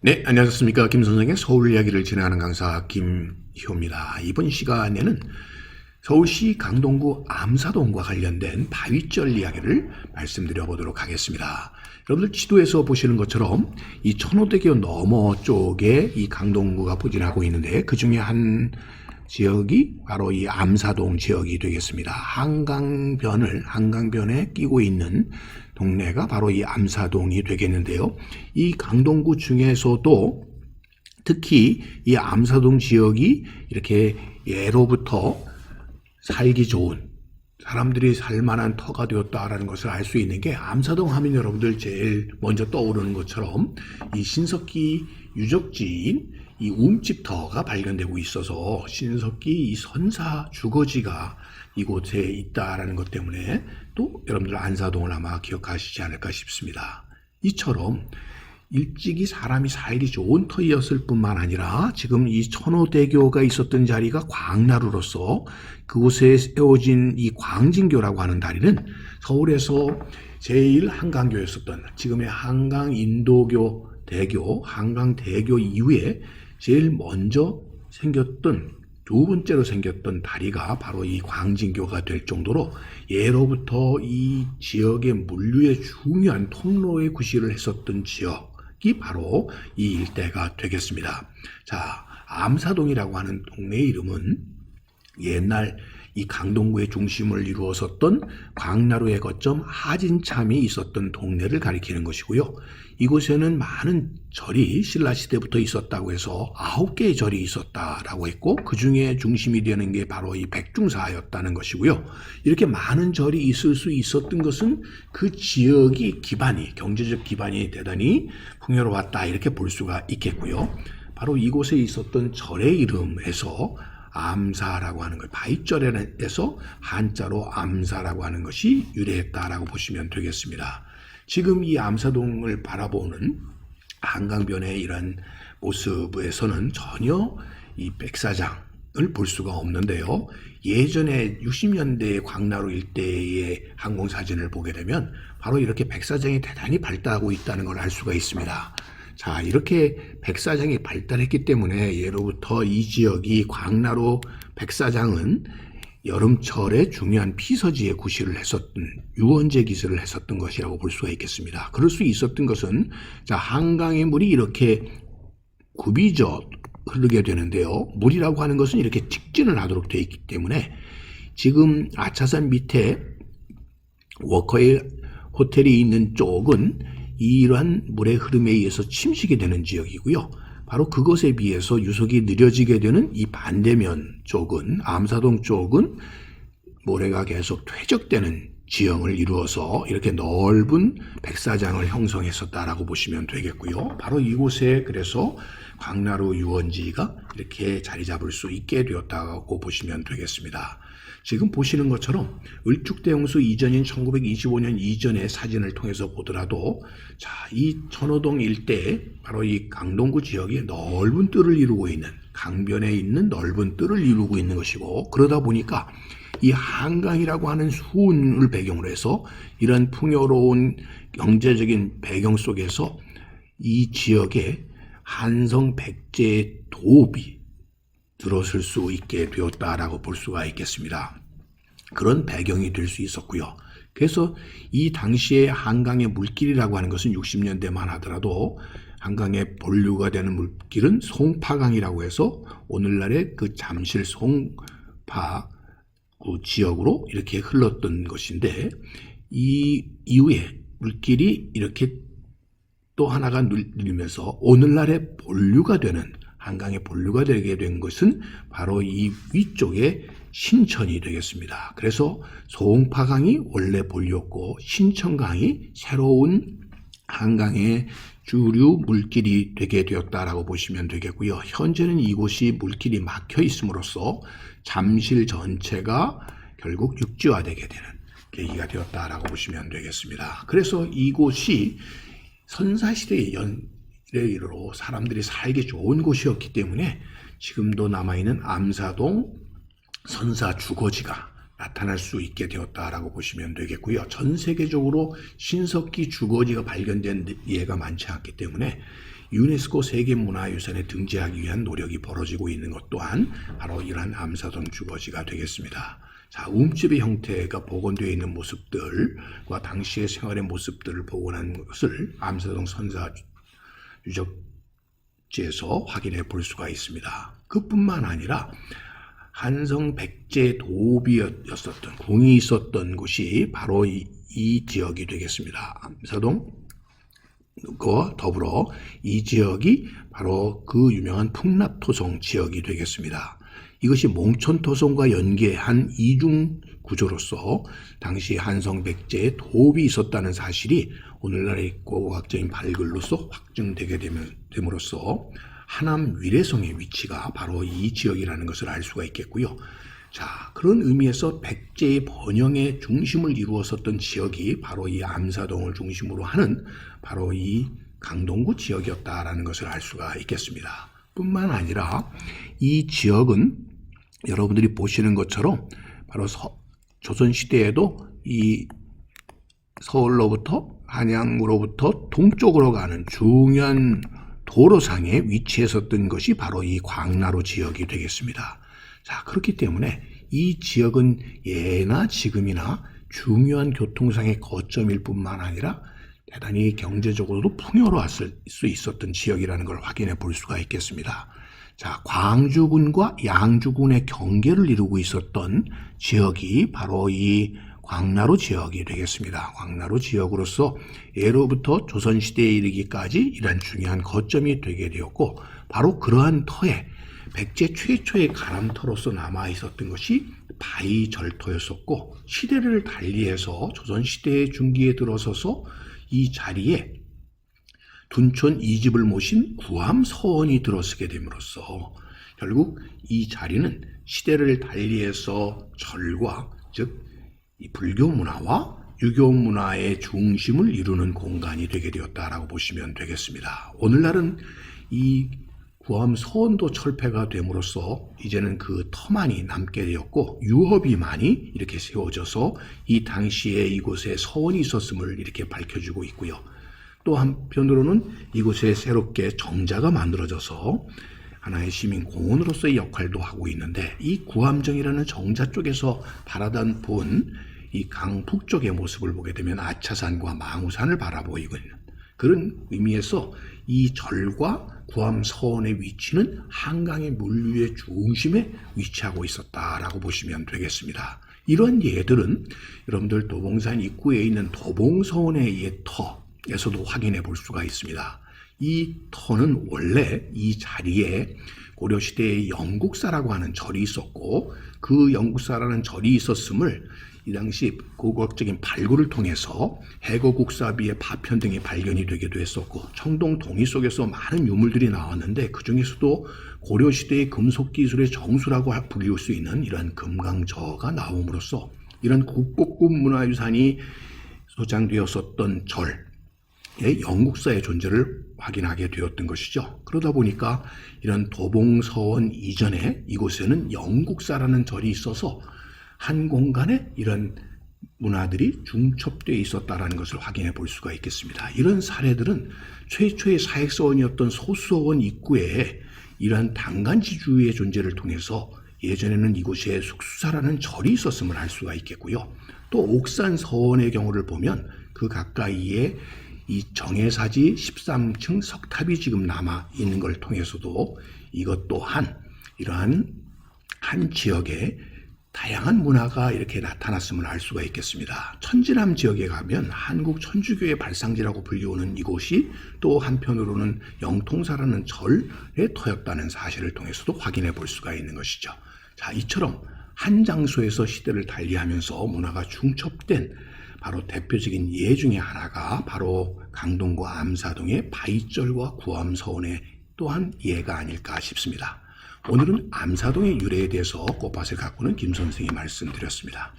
네, 안녕하십니까. 김 선생의 서울 이야기를 진행하는 강사 김효입니다. 이번 시간에는 서울시 강동구 암사동과 관련된 바위절 이야기를 말씀드려 보도록 하겠습니다. 여러분들 지도에서 보시는 것처럼 이 천호대교 너머 쪽에 이 강동구가 포진하고 있는데 그 중에 한 지역이 바로 이 암사동 지역이 되겠습니다. 한강변을 한강변에 끼고 있는 동네가 바로 이 암사동이 되겠는데요. 이 강동구 중에서도 특히 이 암사동 지역이 이렇게 예로부터 살기 좋은 사람들이 살만한 터가 되었다라는 것을 알 수 있는 게 암사동 하면 여러분들 제일 먼저 떠오르는 것처럼 이 신석기 유적지인 이 움집터가 발견되고 있어서 신석기 이 선사 주거지가 이곳에 있다라는 것 때문에 또 여러분들 안사동을 아마 기억하시지 않을까 싶습니다. 이처럼 일찍이 사람이 살기 좋은 터이었을 뿐만 아니라 지금 이 천호대교가 있었던 자리가 광나루로서 그곳에 세워진 이 광진교라고 하는 다리는 서울에서 제일 한강교였었던 지금의 한강 인도교 대교, 한강 대교 이후에 제일 먼저 생겼던 두 번째로 생겼던 다리가 바로 이 광진교가 될 정도로 예로부터 이 지역의 물류의 중요한 통로의 구실을 했었던 지역이 바로 이 일대가 되겠습니다. 자, 암사동이라고 하는 동네 이름은 옛날 이 강동구의 중심을 이루었었던 광나루의 거점 하진참이 있었던 동네를 가리키는 것이고요. 이곳에는 많은 절이 신라시대부터 있었다고 해서 아홉 개의 절이 있었다라고 했고 그 중에 중심이 되는 게 바로 이 백중사였다는 것이고요. 이렇게 많은 절이 있을 수 있었던 것은 그 지역이 기반이 경제적 기반이 대단히 풍요로웠다 이렇게 볼 수가 있겠고요. 바로 이곳에 있었던 절의 이름에서 암사라고 하는 것, 바위절에서 한자로 암사라고 하는 것이 유래했다라고 보시면 되겠습니다. 지금 이 암사동을 바라보는 한강변의 이런 모습에서는 전혀 이 백사장을 볼 수가 없는데요. 예전에 60년대 광나루 일대의 항공 사진을 보게 되면 바로 이렇게 백사장이 대단히 발달하고 있다는 걸 알 수가 있습니다. 자, 이렇게 백사장이 발달했기 때문에 예로부터 이 지역이 광나루 백사장은 여름철에 중요한 피서지에 구실을 했었던 유원제 기술을 했었던 것이라고 볼 수가 있겠습니다. 그럴 수 있었던 것은 자 한강의 물이 이렇게 굽이져 흐르게 되는데요. 물이라고 하는 것은 이렇게 직진을 하도록 되어 있기 때문에 지금 아차산 밑에 워커힐 호텔이 있는 쪽은 이러한 물의 흐름에 의해서 침식이 되는 지역이고요. 바로 그것에 비해서 유속이 느려지게 되는 이 반대면 쪽은 암사동 쪽은 모래가 계속 퇴적되는 지형을 이루어서 이렇게 넓은 백사장을 형성했었다라고 보시면 되겠고요. 바로 이곳에 그래서 광나루 유원지가 이렇게 자리 잡을 수 있게 되었다고 보시면 되겠습니다. 지금 보시는 것처럼 을죽대용수 이전인 1925년 이전의 사진을 통해서 보더라도 자, 이 천호동 일대 바로 이 강동구 지역에 넓은 뜰을 이루고 있는 강변에 있는 넓은 뜰을 이루고 있는 것이고 그러다 보니까 이 한강이라고 하는 수운을 배경으로 해서 이런 풍요로운 경제적인 배경 속에서 이 지역에 한성 백제의 도읍이 들어설 수 있게 되었다라고 볼 수가 있겠습니다. 그런 배경이 될 수 있었고요. 그래서 이 당시에 한강의 물길이라고 하는 것은 60년대만 하더라도 한강의 본류가 되는 물길은 송파강이라고 해서 오늘날의 그 잠실 송파 그 지역으로 이렇게 흘렀던 것인데 이 이후에 물길이 이렇게 또 하나가 눌리면서 오늘날의 본류가 되는 한강의 본류가 되게 된 것은 바로 이 위쪽에 신천이 되겠습니다. 그래서 송파강이 원래 본류였고 신천강이 새로운 한강의 주류 물길이 되게 되었다라고 보시면 되겠고요. 현재는 이곳이 물길이 막혀 있음으로써 잠실 전체가 결국 육지화되게 되는 계기가 되었다라고 보시면 되겠습니다. 그래서 이곳이 선사시대의 연례로 사람들이 살기 좋은 곳이었기 때문에 지금도 남아있는 암사동 선사 주거지가 나타날 수 있게 되었다라고 보시면 되겠고요. 전 세계적으로 신석기 주거지가 발견된 예가 많지 않기 때문에 유네스코 세계문화유산에 등재하기 위한 노력이 벌어지고 있는 것 또한 바로 이러한 암사동 주거지가 되겠습니다. 자, 움집의 형태가 복원되어 있는 모습들과 당시의 생활의 모습들을 복원한 것을 암사동 선사 유적지에서 확인해 볼 수가 있습니다. 그뿐만 아니라 한성 백제 도비였었던 궁이 있었던 곳이 바로 이, 이 지역이 되겠습니다. 암사동 과 더불어 이 지역이 바로 그 유명한 풍납토성 지역이 되겠습니다. 이것이 몽촌토성과 연계한 이중 구조로서 당시 한성 백제의 도읍이 있었다는 사실이 오늘날의 고고학적인 발굴로서 확증되게 되면, 됨으로써 하남 위례성의 위치가 바로 이 지역이라는 것을 알 수가 있겠고요. 자, 그런 의미에서 백제의 번영의 중심을 이루었었던 지역이 바로 이 암사동을 중심으로 하는 바로 이 강동구 지역이었다라는 것을 알 수가 있겠습니다. 뿐만 아니라 이 지역은 여러분들이 보시는 것처럼 바로 서- 조선시대에도 이 서울로부터 한양으로부터 동쪽으로 가는 중요한 도로상에 위치했었던 것이 바로 이 광나루 지역이 되겠습니다. 자, 그렇기 때문에 이 지역은 예나 지금이나 중요한 교통상의 거점일 뿐만 아니라 대단히 경제적으로도 풍요로웠을 수 있었던 지역이라는 걸 확인해 볼 수가 있겠습니다. 자, 광주군과 양주군의 경계를 이루고 있었던 지역이 바로 이 광나루 지역이 되겠습니다. 광나루 지역으로서 예로부터 조선시대에 이르기까지 이러한 중요한 거점이 되게 되었고 바로 그러한 터에 백제 최초의 가람터로서 남아 있었던 것이 바위절터였었고 시대를 달리해서 조선시대 중기에 들어서서 이 자리에 둔촌 이집을 모신 구암 서원이 들어서게 됨으로써 결국 이 자리는 시대를 달리해서 절과 즉 이 불교 문화와 유교 문화의 중심을 이루는 공간이 되게 되었다라고 보시면 되겠습니다. 오늘날은 이 구암 서원도 철폐가 됨으로써 이제는 그 터만이 남게 되었고 유업이 많이 이렇게 세워져서 이 당시에 이곳에 서원이 있었음을 이렇게 밝혀주고 있고요. 또 한편으로는 이곳에 새롭게 정자가 만들어져서 하나의 시민 공원으로서의 역할도 하고 있는데 이 구암정이라는 정자 쪽에서 바라다 본 이 강북 쪽의 모습을 보게 되면 아차산과 망우산을 바라보이고 있는 그런 의미에서 이 절과 구암 서원의 위치는 한강의 물류의 중심에 위치하고 있었다라고 보시면 되겠습니다. 이런 예들은 여러분들 도봉산 입구에 있는 도봉서원의 옛 터에서도 확인해 볼 수가 있습니다. 이 터는 원래 이 자리에 고려시대에 영국사라고 하는 절이 있었고 그 영국사라는 절이 있었음을 이 당시 고고학적인 발굴을 통해서 해거국사비의 파편 등이 발견이 되기도 했었고 청동 동이 속에서 많은 유물들이 나왔는데 그 중에서도 고려시대의 금속기술의 정수라고 불릴 수 있는 이러한 금강저가 나옴으로써 이런 국보급 문화유산이 소장되었었던 절의 영국사의 존재를 확인하게 되었던 것이죠. 그러다 보니까 이런 도봉서원 이전에 이곳에는 영국사라는 절이 있어서 한 공간에 이런 문화들이 중첩되어 있었다라는 것을 확인해 볼 수가 있겠습니다. 이런 사례들은 최초의 사획서원이었던 소수원 입구에 이러한 당간지주의 존재를 통해서 예전에는 이곳에 숙수사라는 절이 있었음을 알 수가 있겠고요. 또 옥산 서원의 경우를 보면 그 가까이에 이 정해사지 13층 석탑이 지금 남아 있는 걸 통해서도 이것 또한 이러한 한 지역에 다양한 문화가 이렇게 나타났음을 알 수가 있겠습니다. 천지남 지역에 가면 한국 천주교의 발상지라고 불리우는 이곳이 또 한편으로는 영통사라는 절의 터였다는 사실을 통해서도 확인해 볼 수가 있는 것이죠. 자, 이처럼 한 장소에서 시대를 달리하면서 문화가 중첩된 바로 대표적인 예 중에 하나가 바로 강동과 암사동의 바위절과 구암서원의 또한 예가 아닐까 싶습니다. 오늘은 암사동의 유래에 대해서 꽃밭을 가꾸는 김 선생이 말씀드렸습니다.